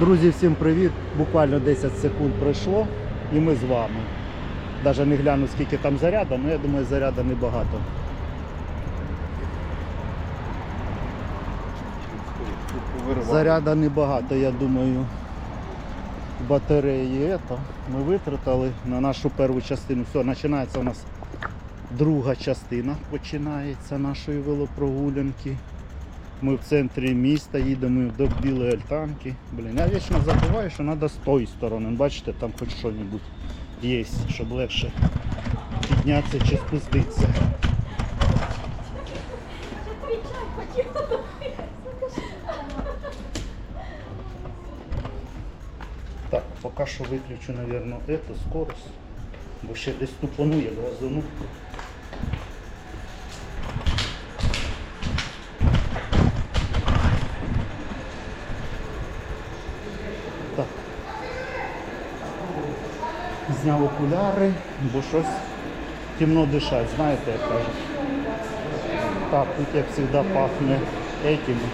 Друзі, всім привіт! Буквально 10 секунд пройшло і ми з вами. Навіть не гляну, скільки там заряду, але я думаю, заряду небагато. Заряда небагато, я думаю. Батареї ето. Ми витратили на нашу першу частину. Все, починається у нас друга частина починається нашої велопрогулянки. Ми в центрі міста їдемо до білої альтанки. Блін, я вічно забуваю, що треба з тої сторони. Бачите, там хоч щось є, щоб легше піднятися чи спуститися. Так, поки що виключу, мабуть, эту скорость, бо ще десь тупану, я газану. Так. Зняв окуляри, бо щось темно дишать, знаєте, як кажуть. Так, тут як завжди пахне этими.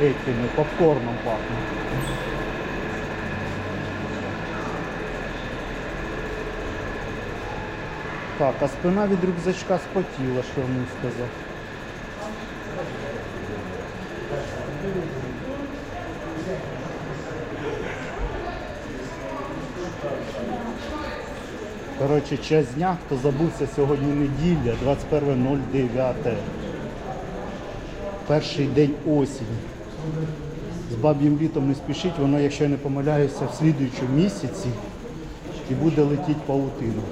Этими, попкорном пахне. Так, а спина від рюкзачка спотіла, що йому сказав. Коротше, час дня, хто забувся сьогодні неділя, 21.09. Перший день осінь. З баб'їм літом не спішіть, воно, якщо я не помиляюся, в слідуючому місяці і буде летіти паутина.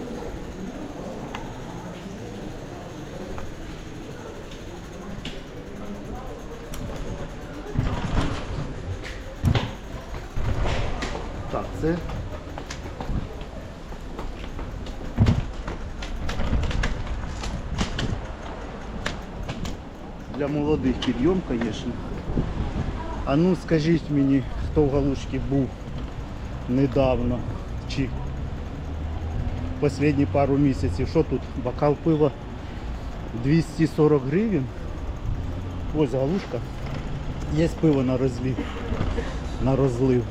Так, це для молодих підйом, звісно. А ну скажіть мені, хто в Галушці був недавно чи останні пару місяців, що тут? Бокал пива 240 гривень. Ось галушка. Є пиво на розлив. На розлив.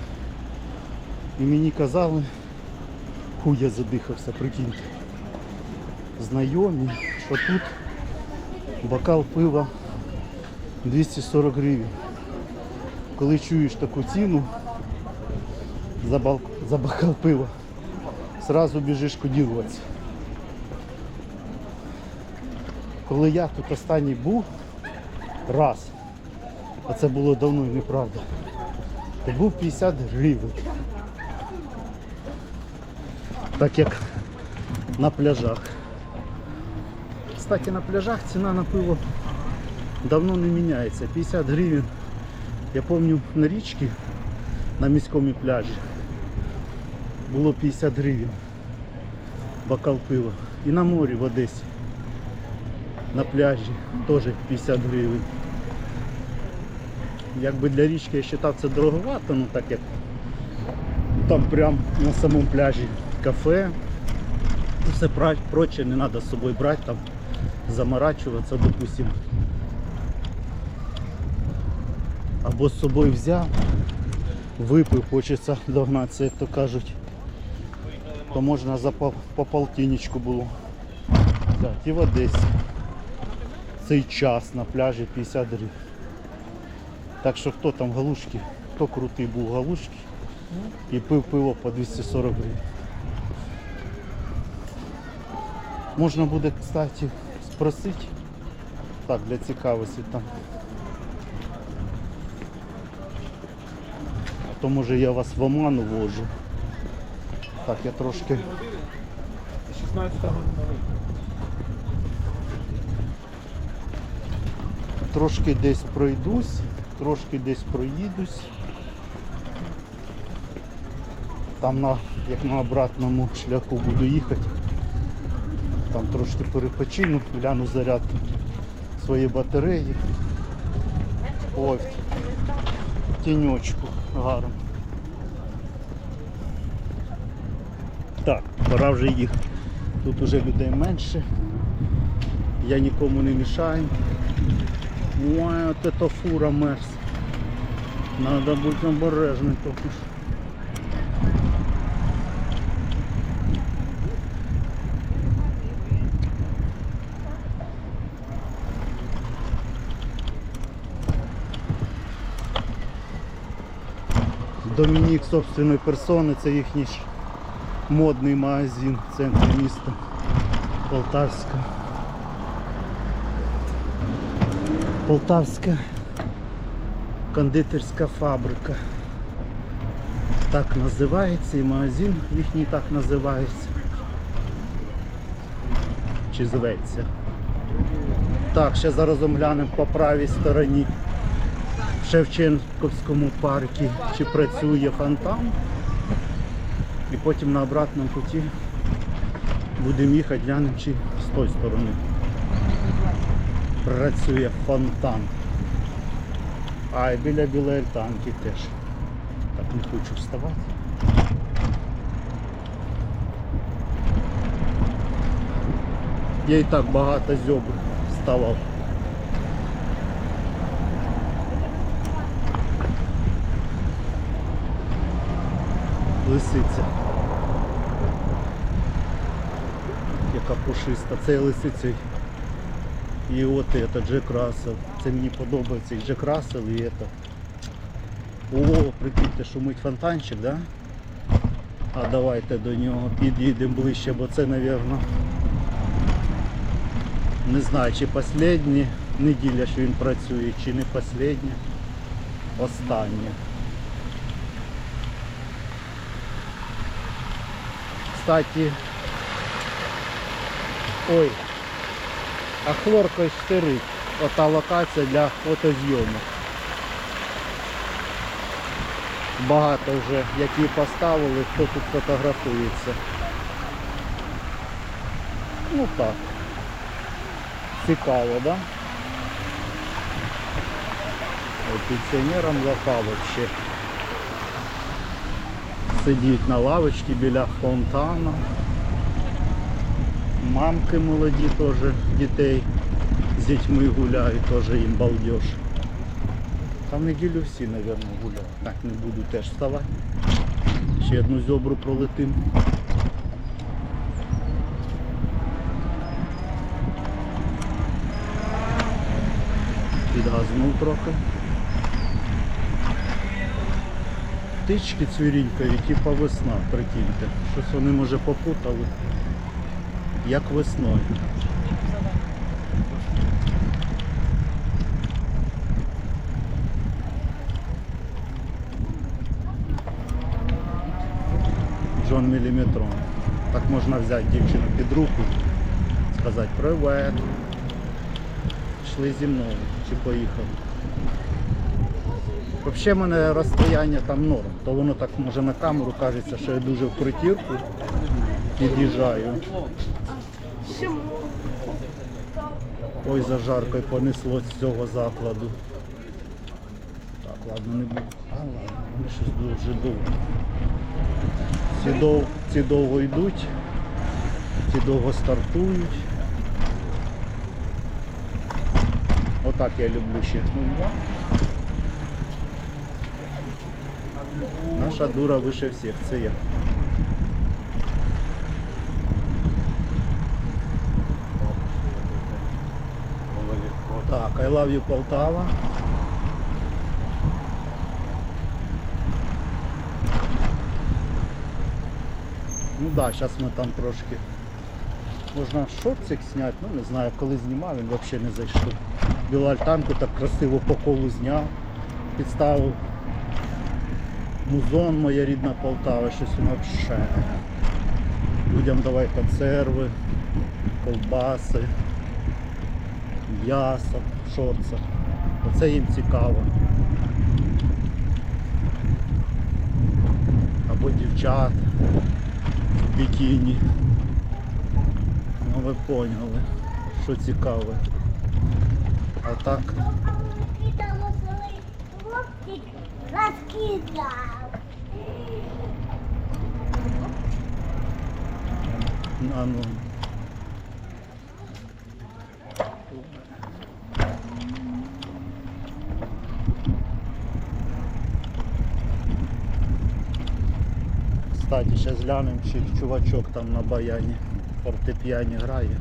І мені казали, хуй я задихався, прикиньте. Знайомі, що тут бокал пива 240 гривень. Коли чуєш таку ціну за, бал... за бокал пива, сразу біжиш кодіруватися. Коли я тут останній був раз, а це було давно і неправда, то був 50 гривень. Так як на пляжах. Кстати, на пляжах ціна на пиво давно не міняється. 50 гривень. Я пам'ятаю на річці на міському пляжі було 50 гривень бокал пива. І на морі в Одесі. На пляжі теж 50 гривень. Якби для річки я вважав це дороговато, ну так як там прям на самому пляжі кафе. Все проче не треба з собою брати, там заморачуватися, допустим. Або з собою взяв, випив, хочеться догнатися, як то кажуть. То можна за по, по було. Так, і в Одесі. Цей час на пляжі 50 гривень. Так що хто там галушки, хто крутий був галушки і пив пиво по 240 гривень. Можна буде, кстати, спросити. Так, для цікавості там. То може я вас в оману вожу. Так, я трошки 16 година. трошки десь пройдусь, трошки десь проїдусь. Там на, як на обратному шляху буду їхати. Там трошки перепочину, гляну заряд своєї батареї. В тіньочку гарно. Так, пора вже їхати. Тут вже людей менше. Я нікому не мішаю. Ой, от это фура мерз. Надо бути обережним поки Домінік собственної персони, це їхній модний магазин в центрі міста Полтавська. Полтавська кондитерська фабрика. Так називається і магазин їхній так називається. Чи зветься. Так, ще зараз оглянемо по правій стороні в Шевченківському парку, чи працює фонтан. І потім на обратному путі будемо їхати, глянемо, чи з тої сторони працює фонтан. А і біля білої альтанки теж. Так не хочу вставати. Я і так багато зьобр вставав. Лисиця. Яка пушиста. Це лисиця. І от это Джек Рассел. Це мені подобається і Джек Рассел і это. О, прикиньте, шумить фонтанчик, да? А давайте до нього під'їдемо ближче, бо це, напевно, не знаю, чи последня неділя, що він працює, чи не последня. Остання. Кстати, ой, а хлорка штирить. Ота локація для фотозйомок. Багато вже, які поставили, хто тут фотографується. Ну так. Цікаво, да? Пенсіонерам лака вообще. Сидіть на лавочці біля фонтану. Мамки молоді теж дітей з дітьми гуляють, теж їм балдеж. Та в неділю всі, мабуть, гуляють. Так, не буду теж вставати. Ще одну зьобру пролетим. Підгазнув трохи. Птички цвірінькають, типа весна, прикиньте. Щось вони може попутали. Як весною. Джон Міліметрон. Так можна взяти дівчину під руку, сказати привет. Йшли зі мною чи поїхали. Взагалі в мене розстояння там норм, то воно так може на камеру кажеться, що я дуже в притірку під'їжджаю. Ой, зажаркою понесло з цього закладу. Так, ладно, не буду. А, ладно, вони щось дуже довго. Ці, дов... ці довго йдуть, ці довго стартують. Отак я люблю ще. Наша дура вище всіх, це я. Так, I love you Полтава. Ну так, да, зараз ми там трошки. Можна шортик зняти, ну не знаю, коли знімав, він взагалі не зайшов. Білу альтанку так красиво по колу зняв, підставив музон, моя рідна Полтава, щось взагалі. Людям давай консерви, ковбаси, м'ясо в шорцах. Оце їм цікаво. Або дівчат в бікіні. Ну ви поняли, що цікаве. А так розкидав. на ногу. Кстати, сейчас глянем, чи чувачок там на баяні фортепіані грає.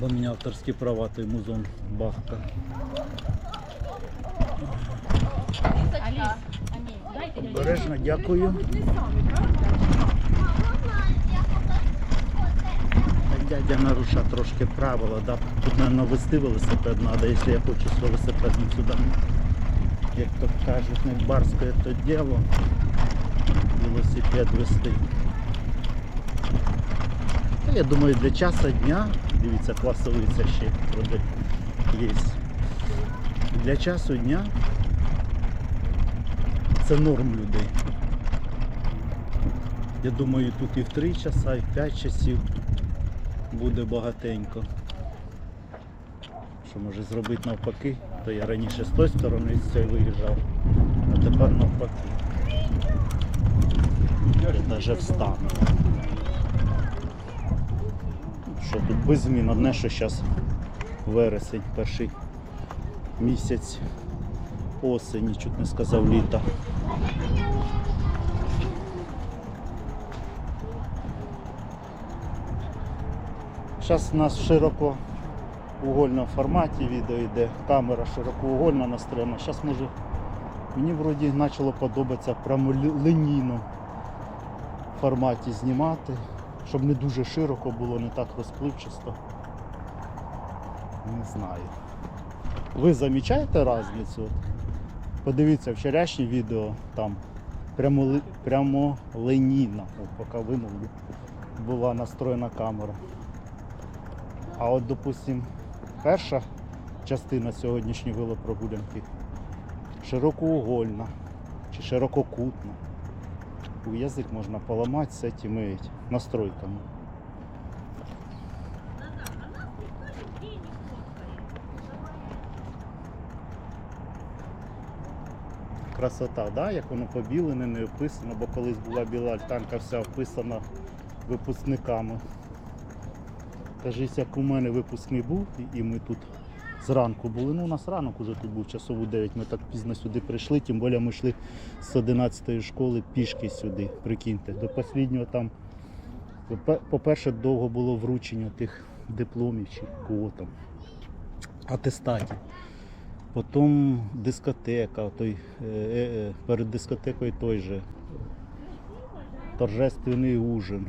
Бо мені авторські права, той музон Бахка. Бережно дякую я дядя наруша трошки правила, да? Тут, наверное, вести велосипед надо, якщо я хочу з велосипедом сюди. Як то кажуть, не барське то діло. Велосипед вести. Я думаю, для часу дня, дивіться, класовиця ще проде є. Для часу дня це норм людей. Я думаю, тут і в 3 часа, і в 5 часів буде багатенько. Що може зробити навпаки, то я раніше з тої сторони з цієї виїжджав, а тепер навпаки. Я навіть встану. Що тут без змін, одне, що зараз вересень, перший місяць осені, чуть не сказав літа. Зараз у нас в широкоугольному форматі відео йде, камера широкоугольна настроєна. Зараз може мені вроді почало подобатися в форматі знімати, щоб не дуже широко було, не так розпливчасто. Не знаю. Ви замічаєте різницю? Подивіться вчорашнє відео там прямоли... прямолинійна, О, поки вимовлю, була настроєна камера. А от, допустим, перша частина сьогоднішньої велопрогулянки широкоугольна чи ширококутна. У язик можна поламати з цими настройками. Красота, да? як воно побілене, не описано, бо колись була біла альтанка вся описана випускниками. Кажись, як у мене випускний був, і- ми тут зранку були. Ну, у нас ранок уже тут був часов у 9. Ми так пізно сюди прийшли, тим більше ми йшли з 11 школи пішки сюди, прикиньте. До останнього там, по-перше, довго було вручення тих дипломів чи кого там, атестатів. Потім дискотека, той, е, е, е, перед дискотекою той же торжественний ужин.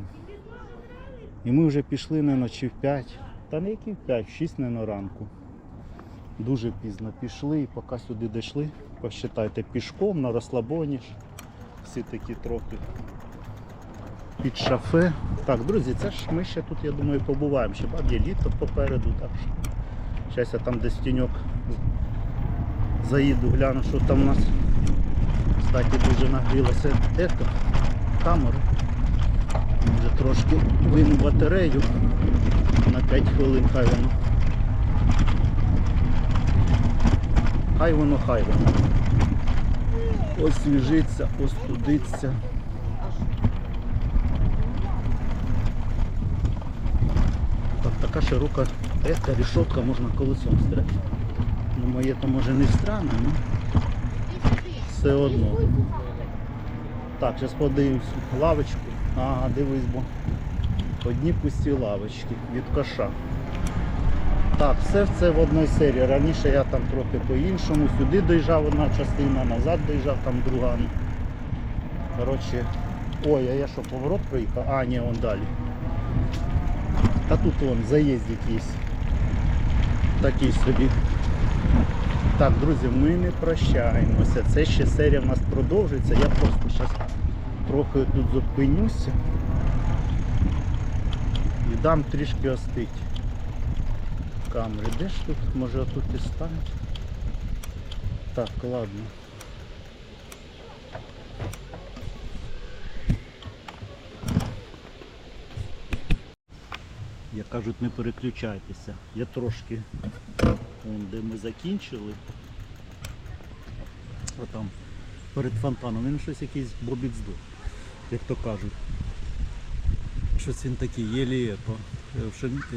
І ми вже пішли не ночі в 5, та не які в 5, в 6 не на ранку. Дуже пізно пішли і поки сюди дійшли, посчитайте, пішком на розслабоні. Всі такі трохи під шафе. Так, друзі, це ж ми ще тут, я думаю, побуваємо. Ще баб'є літо попереду. Так що. Зараз я там десь тіньок заїду, гляну, що там у нас. Кстати, дуже нагрілася ето, камера. Трошки вину батарею на 5 хвилин хай воно. Хай воно, хай воно. Освіжиться, остудиться. Так, така широка ета, рішотка можна колесом стріляти. Ну моє то може не странно, ну все одно. Так, зараз подивимось лавочку. Ага, дивись, бо одні пусті лавочки від коша. Так, все це в одній серії. Раніше я там трохи по-іншому. Сюди доїжджав одна частина, назад доїжджав там друга. Коротше, ой, а я що, поворот проїхав? А, ні, он далі. Та тут вон заїздик є. Такий собі. Так, друзі, ми не прощаємося. Це ще серія в нас продовжується. Я просто зараз трохи тут зупинюся і дам трішки остить камери. Де ж тут? Може отут і стануть? Так, ладно. Як кажуть, не переключайтеся. Я трошки вон, де ми закінчили. Отам перед фонтаном. Він щось якийсь бобік здох, як то кажуть. Щось він такий єлі ето.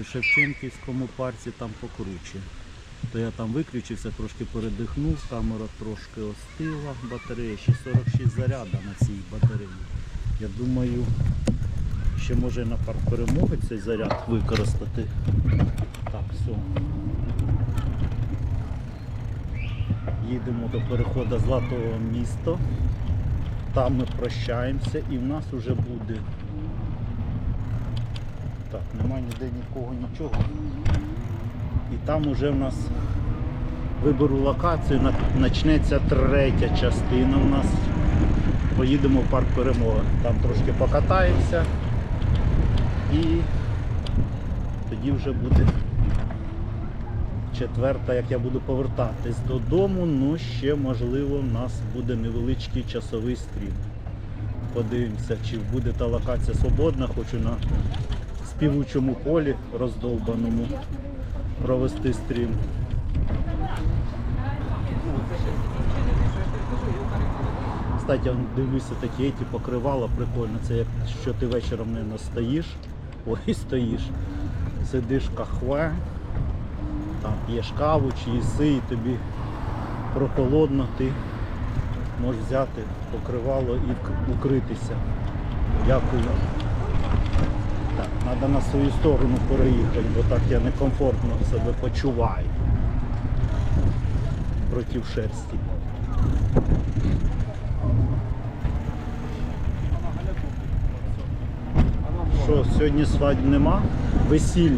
В Шевченківському парці там покруче. То я там виключився, трошки передихнув, камера трошки остила, батарея ще 46 заряда на цій батареї. Я думаю, ще може на парк перемоги цей заряд використати. Так, все. Їдемо до переходу Златого міста. Там ми прощаємося і в нас вже буде. Так, немає ніде нікого, нічого. І там уже в нас виберу локацію, почнеться третя частина в нас. Поїдемо в парк перемоги. Там трошки покатаємося і тоді вже буде четверта, як я буду повертатись додому, ну ще можливо в нас буде невеличкий часовий стрім. Подивимося, чи буде та локація свободна, хочу на співучому полі роздовбаному провести стрім. Кстати, дивлюся такі еті покривала, прикольно. Це як що ти вечором не стоїш, ой, стоїш, сидиш в кахве, там п'єш каву чи їси і тобі прохолодно, ти можеш взяти покривало і укритися. Дякую. Так, треба на свою сторону переїхати, бо так я некомфортно себе почуваю проти шерсті. Що, сьогодні свадьб нема? Весіль.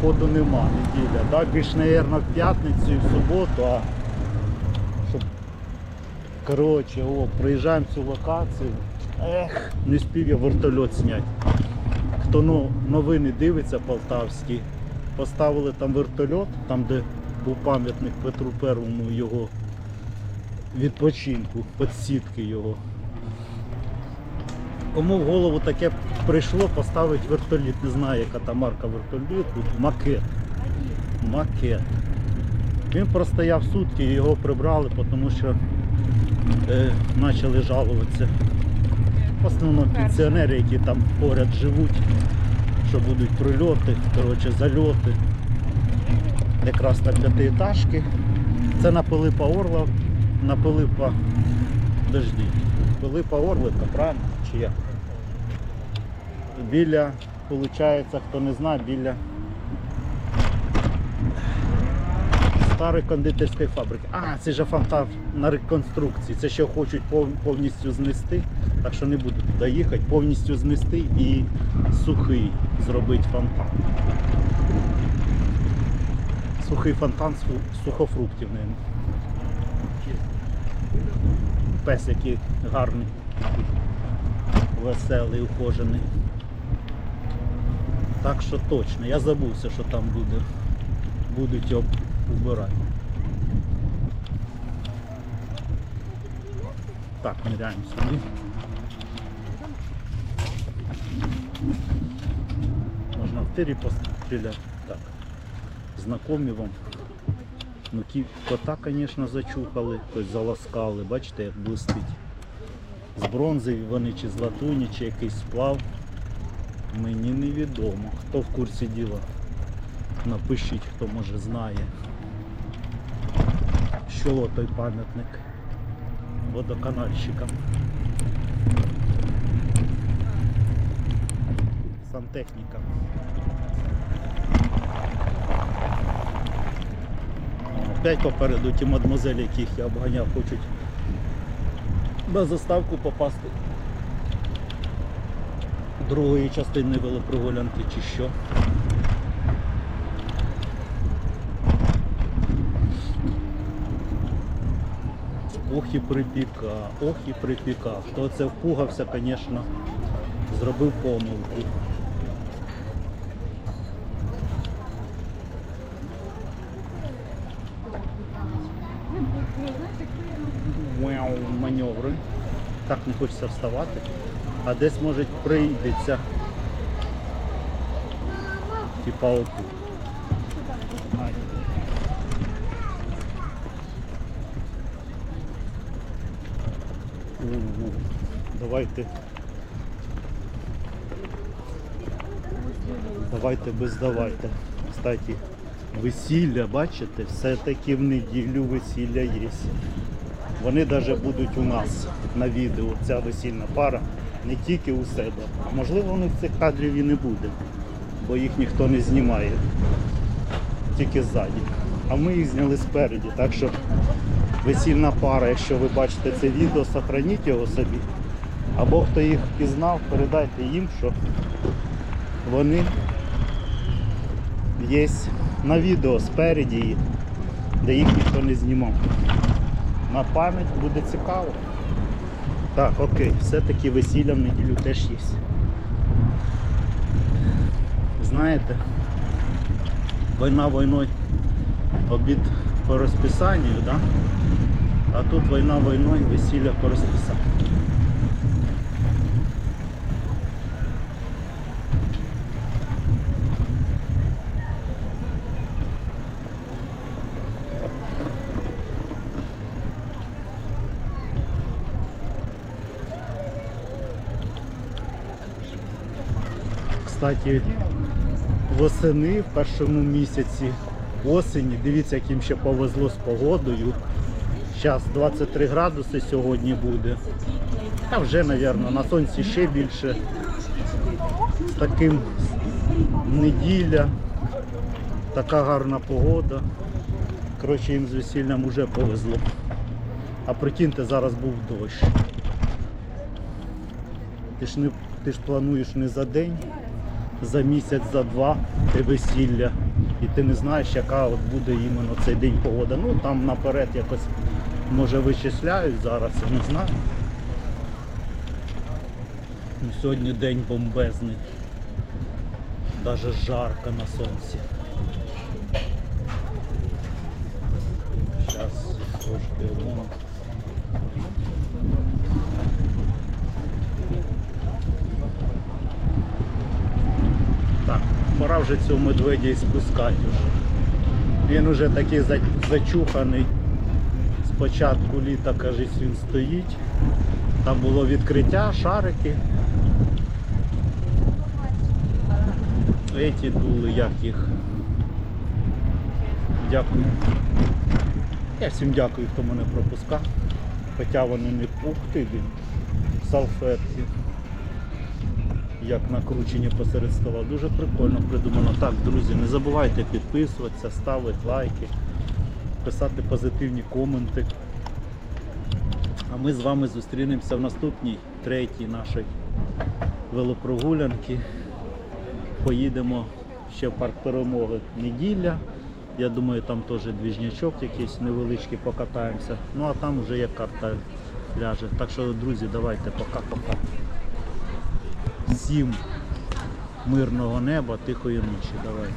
Походу нема неділя. Да? Більш, мабуть, в п'ятницю і в суботу, а щоб коротше, о, приїжджаємо в цю локацію. Ех, не спів я вертольот зняти. Хто ну, новини дивиться полтавські, поставили там вертольот, там де був пам'ятник Петру Первому його відпочинку, підсітки його. Кому в голову таке прийшло поставити вертоліт, не знаю, яка там марка вертоліту, макет. Макет. Він простояв сутки, його прибрали, тому що е, почали жалуватися. В основному пенсіонери, які там поряд живуть, що будуть прильоти, коротше, зальоти. Якраз на п'ятиэтажки. Це на Пилипа Орла, на Пилипа Дожді. Пилипа Орлика, правильно? Чи як? Біля, виходить, хто не знає, біля старої кондитерської фабрики. А, це ж фонтан на реконструкції. Це ще хочуть повністю знести, так що не буду туди їхати, повністю знести і сухий зробити фонтан. Сухий фонтан сухофруктів, мабуть. Пес який гарний, веселий, ухожений. Так що точно, я забувся, що там буде. Будуть його. Так, ныряємо сюди. Можна в тирі постріляти. Так. Знакомі вам. Ну кі кота, звісно, зачухали, тобто заласкали, бачите, як блистить. З бронзи вони чи з латуні, чи якийсь сплав. Мені невідомо. Хто в курсі діла? Напишіть, хто може знає. Що той пам'ятник водоканальщикам. Сантехніка. Опять попереду ті мадмозелі, яких я обганяв, хочуть на заставку попасти другої частини велопрогулянки чи що. Ох і припіка, ох і припіка. Хто це впугався, звісно, зробив помилку. Так не хочеться вставати. А десь може прийдеться. Типа отут. Давайте. Давайте без давайте. Кстати, весілля, бачите, все-таки в неділю весілля є. Вони навіть будуть у нас на відео, ця весільна пара, не тільки у себе. А можливо, у них цих кадрів і не буде, бо їх ніхто не знімає, тільки ззаді. А ми їх зняли спереді. Так що весільна пара, якщо ви бачите це відео, сохраніть його собі. Або хто їх пізнав, передайте їм, що вони є на відео спереді, де їх ніхто не знімав. На пам'ять буде цікаво. Так, окей, все-таки весілля в неділю теж є. Знаєте, війна війною, обід по розписанню, да? а тут війна війною, весілля по розписанню. Кстати, восени в першому місяці осені, дивіться, яким ще повезло з погодою. Зараз 23 градуси сьогодні буде. А вже, мабуть, на сонці ще більше. З таким неділя, така гарна погода. Коротше, їм з весіллям вже повезло. А прикиньте, зараз був дощ. Ти ж, не, ти ж плануєш не за день, за місяць, за два весілля. І ти не знаєш, яка от буде іменно цей день погода. Ну там наперед якось може вичисляють зараз, я не знаю. Ну, сьогодні день бомбезний. Даже жарко на сонці. Зараз трошки одну. Так, вже цього медведя і спускати. Він уже такий зачуханий. З початку літа, кажуть, він стоїть. Там було відкриття, шарики. Еті дули, як їх. Дякую. Я всім дякую, хто мене пропускав. Хоча вони не ух ти, блін, салфетки. Як накручені посеред стола. Дуже прикольно придумано. Так, друзі, не забувайте підписуватися, ставити лайки, писати позитивні коменти. А ми з вами зустрінемося в наступній, третій нашій велопрогулянки. Поїдемо ще в парк перемоги неділя. Я думаю, там теж двіжнячок якийсь невеличкий покатаємося. Ну а там вже як карта ляже. Так що, друзі, давайте пока-пока. Всім мирного неба, тихої ночі. Давайте.